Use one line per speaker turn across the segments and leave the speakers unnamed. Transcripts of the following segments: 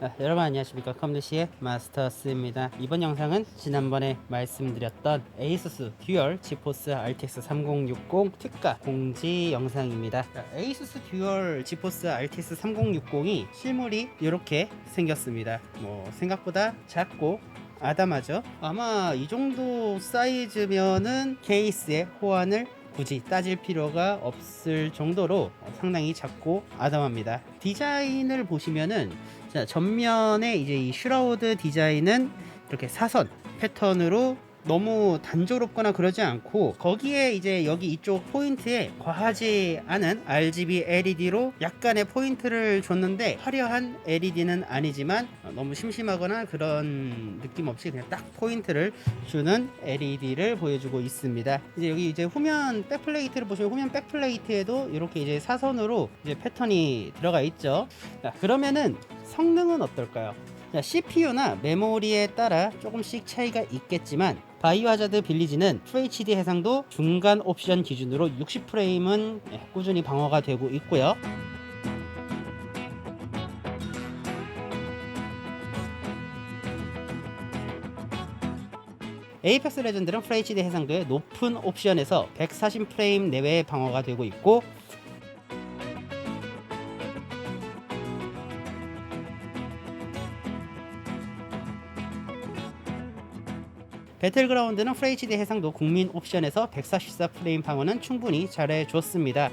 아, 여러분 안녕하십니까? 컴퓨시의 마스터스입니다. 이번 영상은 지난번에 말씀드렸던 에이수스 듀얼 지포스 RTX 3060 특가 공지 영상입니다. 자, 에이수스 듀얼 지포스 RTX 3060이 실물이 이렇게 생겼습니다. 뭐 생각보다 작고 아담하죠? 아마 이 정도 사이즈면은 케이스에 호환을 굳이 따질 필요가 없을 정도로 상당히 작고 아담합니다. 디자인을 보시면은 자, 전면에 이제 이 슈라우드 디자인은 이렇게 사선 패턴으로 너무 단조롭거나 그러지 않고 거기에 이제 여기 이쪽 포인트에 과하지 않은 RGB LED로 약간의 포인트를 줬는데 화려한 LED는 아니지만 너무 심심하거나 그런 느낌 없이 그냥 딱 포인트를 주는 LED를 보여주고 있습니다. 이제 여기 이제 후면 백플레이트를 보시면 후면 백플레이트에도 이렇게 이제 사선으로 이제 패턴이 들어가 있죠. 자, 그러면은 성능은 어떨까요? 자, CPU나 메모리에 따라 조금씩 차이가 있겠지만 바이오하자드 빌리지는 FHD 해상도 중간 옵션 기준으로 60프레임은 예, 꾸준히 방어가 되고 있고요. 에이펙스 레전드는 FHD 해상도의 높은 옵션에서 140프레임 내외의 방어가 되고 있고 배틀그라운드는 FHD 해상도 국민 옵션에서 144 프레임 방어는 충분히 잘해줬습니다.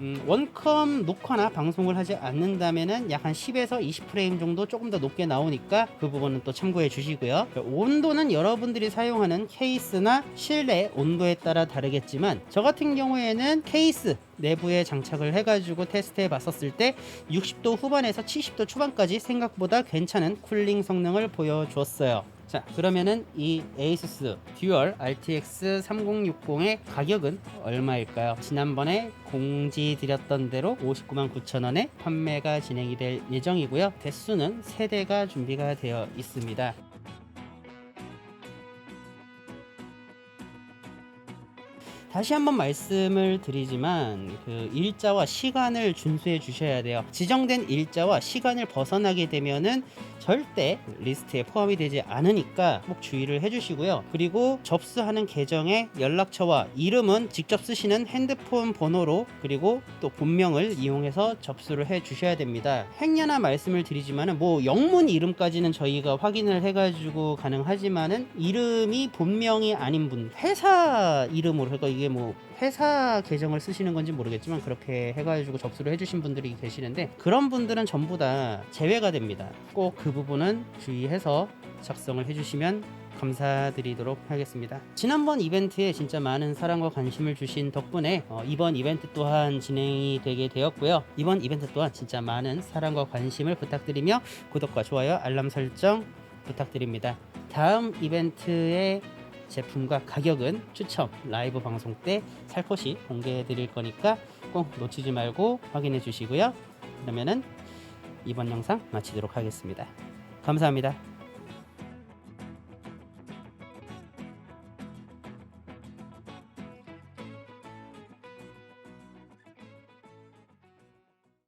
음, 원컴 녹화나 방송을 하지 않는다면은 약 한 10에서 20프레임 정도 조금 더 높게 나오니까 그 부분은 또 참고해 주시고요. 온도는 여러분들이 사용하는 케이스나 실내 온도에 따라 다르겠지만 저 같은 경우에는 케이스 내부에 장착을 해가지고 테스트해 봤었을 때 60도 후반에서 70도 초반까지 생각보다 괜찮은 쿨링 성능을 보여주었어요. 자 그러면은 이 에이수스 듀얼 RTX 3060의 가격은 얼마일까요? 지난번에 공지 드렸던 대로 59만 9천원에 판매가 진행이 될 예정이고요. 대수는 3대가 준비가 되어 있습니다. 다시 한번 말씀을 드리지만 그 일자와 시간을 준수해 주셔야 돼요. 지정된 일자와 시간을 벗어나게 되면은 절대 리스트에 포함이 되지 않으니까 꼭 주의를 해주시고요. 그리고 접수하는 계정의 연락처와 이름은 직접 쓰시는 핸드폰 번호로 그리고 또 본명을 이용해서 접수를 해 주셔야 됩니다. 행여나 말씀을 드리지만은 뭐 영문 이름까지는 저희가 확인을 해가지고 가능하지만은 이름이 본명이 아닌 분 회사 이름으로 그러니까 이게 뭐 회사 계정을 쓰시는 건지 모르겠지만 그렇게 해가지고 접수를 해주신 분들이 계시는데 그런 분들은 전부 다 제외가 됩니다. 꼭 그 부분은 주의해서 작성을 해주시면 감사드리도록 하겠습니다. 지난번 이벤트에 진짜 많은 사랑과 관심을 주신 덕분에 어, 이번 이벤트 또한 진행이 되게 되었고요. 이번 이벤트 또한 진짜 많은 사랑과 관심을 부탁드리며 구독과 좋아요, 알람 설정 부탁드립니다. 다음 이벤트의 제품과 가격은 추첨 라이브 방송 때 살포시 공개해 드릴 거니까 꼭 놓치지 말고 확인해 주시고요. 그러면은 이번 영상 마치도록 하겠습니다. 감사합니다.